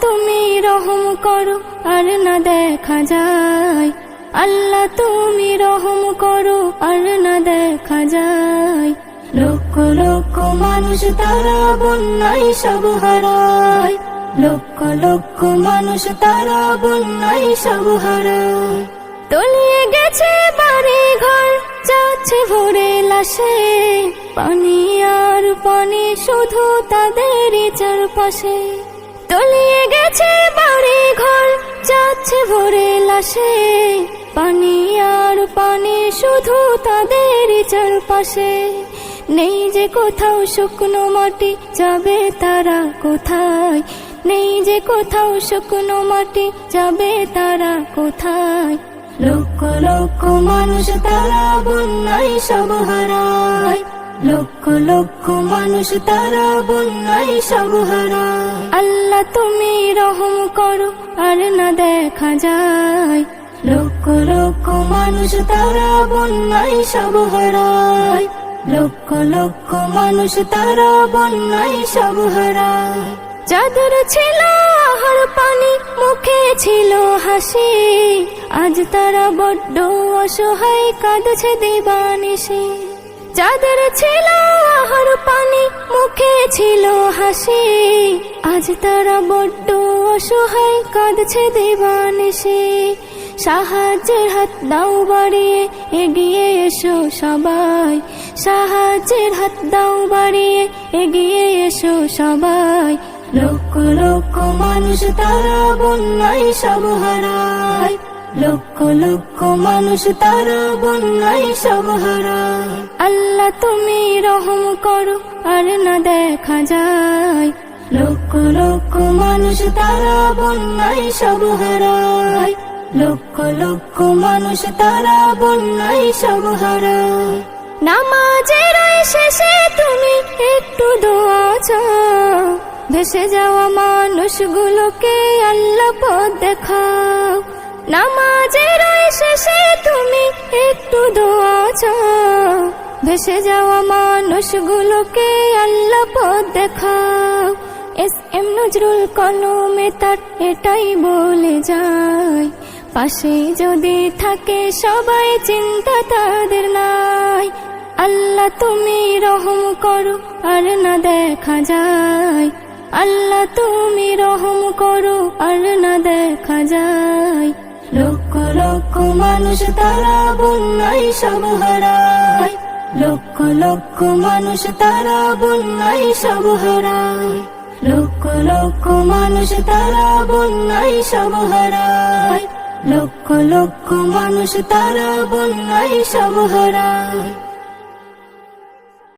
তুমি রহম করো, আর না দেখা যায়। আল্লাহ তুমি রহম করো, আর না দেখা যায়। লক্ষ লক্ষ মানুষ তারা বন্যায় সব হারায়। লক্ষ লক্ষ মানুষ তারা বন্যায় সব হারায়। তলিয়ে গেছে বাড়ি ঘর যাচ্ছে ভরে লাশে। পানি আর পানি শুধু তাদের চারপাশে তলিয়ে গেছে বাড়ি ঘর, যাচ্ছে ভরে লাশে। পানি আর পানি শুধু তাদের চারপাশে। নেই যে কোথাও শুকনো মাটি, যাবে তারা কোথায়? নেই যে কোথাও শুকনো মাটি, যাবে তারা কোথায়? লক্ষ লক্ষ মানুষ তারা বন্যায় সব হারায়। লক্ষ লক্ষ মানুষ তারা বন্যায় সব হারায় আল্লাহ তুমি রহম করো, আর না দেখা যায়। লক্ষ লক্ষ মানুষ তারা বন্যায় সব হারায় লক্ষ লক্ষ মানুষ তারা বন্যায় সব হারায় যাদের ছিল, আহার পানি, মুখে ছিল হাসি। আজ তারা বড্ড অসহায়, কাঁদছে দিবানিসে যাদের ছিল, আহার পানি, মুখে ছিল হাসি। আজ তারা বড্ড অসহায়, কাঁদছে দিবানিসে সাহায্যের হাত দাও বাড়িয়ে, এগিয়ে এসো সবাই। সাহায্যের হাত দাও বাড়িয়ে, এগিয়ে এসো সবাই। লক্ষ লক্ষ মানুষ তারা বন্যায় সব হারায়। লক্ষ লক্ষ মানুষ তারা বন্যায় সব আল্লাহ তুমি রহম করো, আর না দেখা যায়। লক্ষ লক্ষ মানুষ তারা বন্যায় সব হারায়। লক্ষ লক্ষ মানুষ তারা বন্যায় সব হারায়। নামাজের শেষে তুমি একটু দোয়া ভেসে যাওয়া মানুষগুলোকে আল্লাহ পথ দেখাও। নামাজের শেষে তুমি একটু দোয়া ভেসে যাওয়া মানুষগুলোকে আল্লাহ পথ দেখাও। এস এম নজরুল কলমে তার এটাই বলে যায়, পাশে যদি থাকে সবাই চিন্তা তাদের নাই। আল্লাহ তুমি রহম করো আর না দেখা যায়। আল্লাহ তুমি রহম করো আর না দেখা যায়। লক্ষ মানুষ তারা বন্যায় সব হারায়। লক্ষ লক্ষ মানুষ তারা বন্যায় সব হারায়। লক্ষ লক্ষ মানুষ তারা বন্যায় সব হারায়। লক্ষ লক্ষ মানুষ তারা বন্যায় সব হারায়।